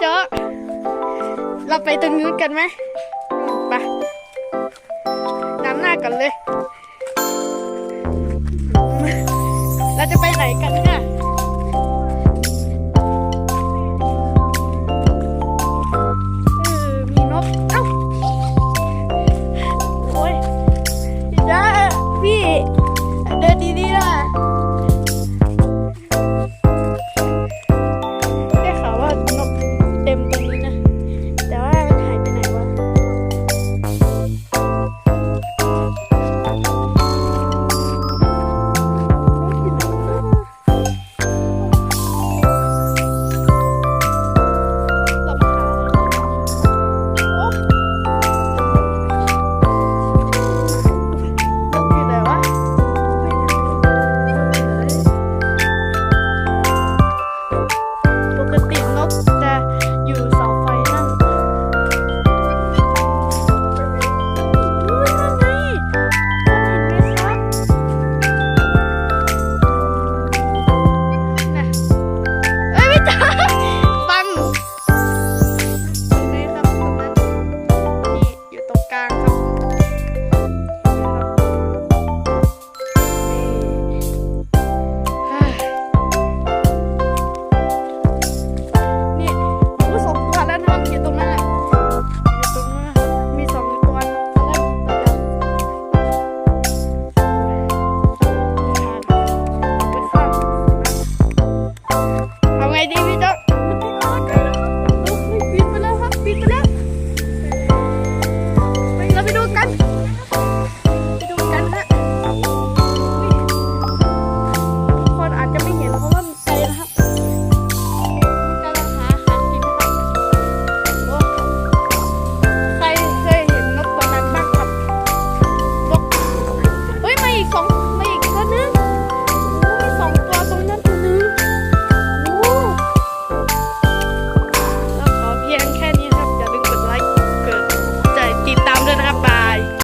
เจาะเราไปตรงนู้นกันไหมไปน้ำหน้ากันเลย เราจะไปไหนกันเนี่ยมีนก